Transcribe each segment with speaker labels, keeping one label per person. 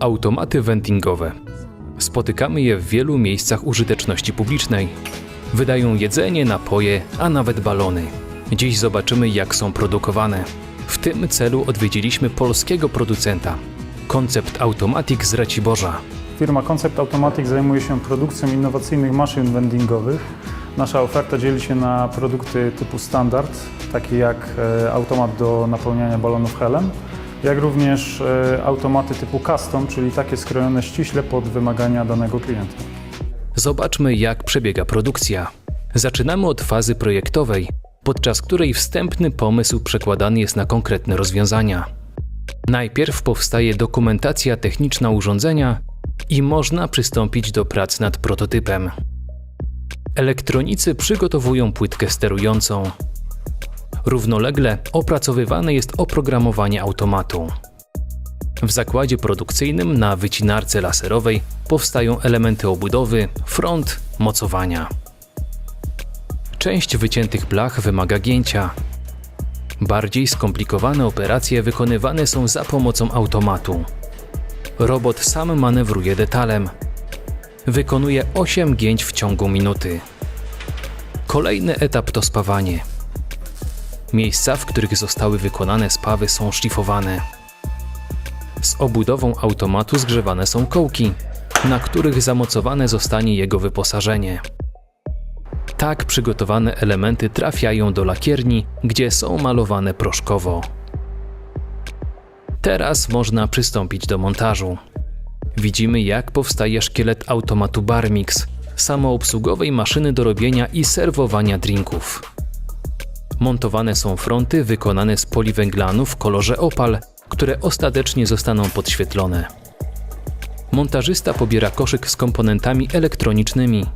Speaker 1: Automaty vendingowe. Spotykamy je w wielu miejscach użyteczności publicznej. Wydają jedzenie, napoje, a nawet balony. Dziś zobaczymy, jak są produkowane. W tym celu odwiedziliśmy polskiego producenta. Koncept Automatic z Raciborza.
Speaker 2: Firma Concept Automatic zajmuje się produkcją innowacyjnych maszyn vendingowych. Nasza oferta dzieli się na produkty typu standard, takie jak e, automat do napełniania balonów helem, jak również e, automaty typu custom, czyli takie skrojone ściśle pod wymagania danego klienta.
Speaker 1: Zobaczmy, jak przebiega produkcja. Zaczynamy od fazy projektowej, podczas której wstępny pomysł przekładany jest na konkretne rozwiązania. Najpierw powstaje dokumentacja techniczna urządzenia i można przystąpić do prac nad prototypem. Elektronicy przygotowują płytkę sterującą. Równolegle opracowywane jest oprogramowanie automatu. W zakładzie produkcyjnym na wycinarce laserowej powstają elementy obudowy, front, mocowania. Część wyciętych blach wymaga gięcia. Bardziej skomplikowane operacje wykonywane są za pomocą automatu. Robot sam manewruje detalem. Wykonuje 8 gięć w ciągu minuty. Kolejny etap to spawanie. Miejsca, w których zostały wykonane spawy są szlifowane. Z obudową automatu zgrzewane są kołki, na których zamocowane zostanie jego wyposażenie. Tak przygotowane elementy trafiają do lakierni, gdzie są malowane proszkowo. Teraz można przystąpić do montażu. Widzimy, jak powstaje szkielet automatu Barmix, samoobsługowej maszyny do robienia i serwowania drinków. Montowane są fronty wykonane z poliwęglanu w kolorze opal, które ostatecznie zostaną podświetlone. Montażysta pobiera koszyk z komponentami elektronicznymi.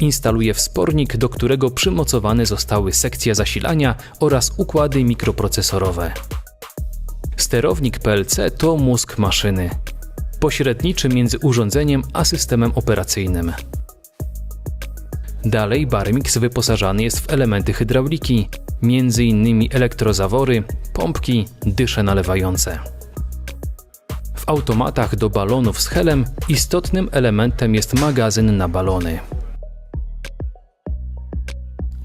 Speaker 1: Instaluje wspornik, do którego przymocowane zostały sekcja zasilania oraz układy mikroprocesorowe. Sterownik PLC to mózg maszyny, pośredniczy między urządzeniem a systemem operacyjnym. Dalej Barmix wyposażany jest w elementy hydrauliki, m.in. elektrozawory, pompki, dysze nalewające. W automatach do balonów z helem istotnym elementem jest magazyn na balony.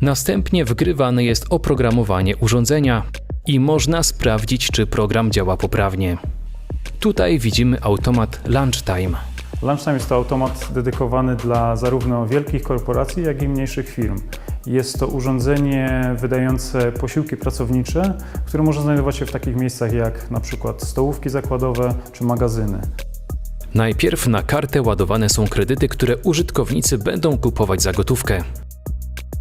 Speaker 1: Następnie wgrywane jest oprogramowanie urządzenia i można sprawdzić, czy program działa poprawnie. Tutaj widzimy automat Lunchtime.
Speaker 2: Lunchtime jest to automat dedykowany dla zarówno wielkich korporacji, jak i mniejszych firm. Jest to urządzenie wydające posiłki pracownicze, które może znajdować się w takich miejscach jak na przykład stołówki zakładowe czy magazyny.
Speaker 1: Najpierw na kartę ładowane są kredyty, które użytkownicy będą kupować za gotówkę.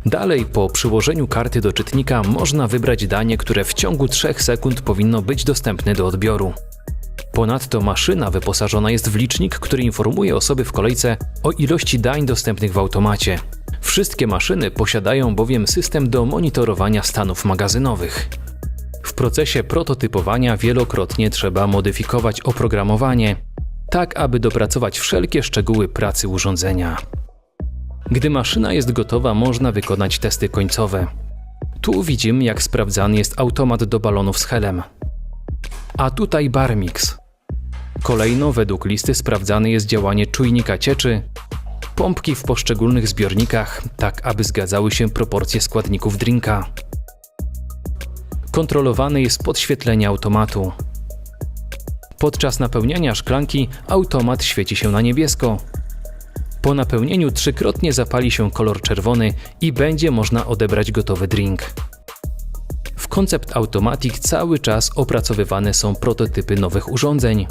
Speaker 1: Dalej, po przyłożeniu karty do czytnika można wybrać danie, które w ciągu 3 sekund powinno być dostępne do odbioru. Ponadto maszyna wyposażona jest w licznik, który informuje osoby w kolejce o ilości dań dostępnych w automacie. Wszystkie maszyny posiadają bowiem system do monitorowania stanów magazynowych. W procesie prototypowania wielokrotnie trzeba modyfikować oprogramowanie, tak aby dopracować wszelkie szczegóły pracy urządzenia. Gdy maszyna jest gotowa, można wykonać testy końcowe. Tu widzimy, jak sprawdzany jest automat do balonów z helem. A tutaj Barmix. Kolejno według listy sprawdzane jest działanie czujnika cieczy, pompki w poszczególnych zbiornikach, tak aby zgadzały się proporcje składników drinka. Kontrolowane jest podświetlenie automatu. Podczas napełniania szklanki automat świeci się na niebiesko. Po napełnieniu trzykrotnie zapali się kolor czerwony i będzie można odebrać gotowy drink. W Concept Automatic cały czas opracowywane są prototypy nowych urządzeń,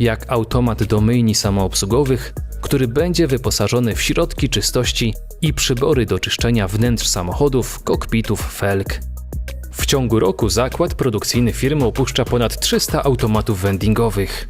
Speaker 1: jak automat do myjni samoobsługowych, który będzie wyposażony w środki czystości i przybory do czyszczenia wnętrz samochodów, kokpitów, felg. W ciągu roku zakład produkcyjny firmy opuszcza ponad 300 automatów vendingowych.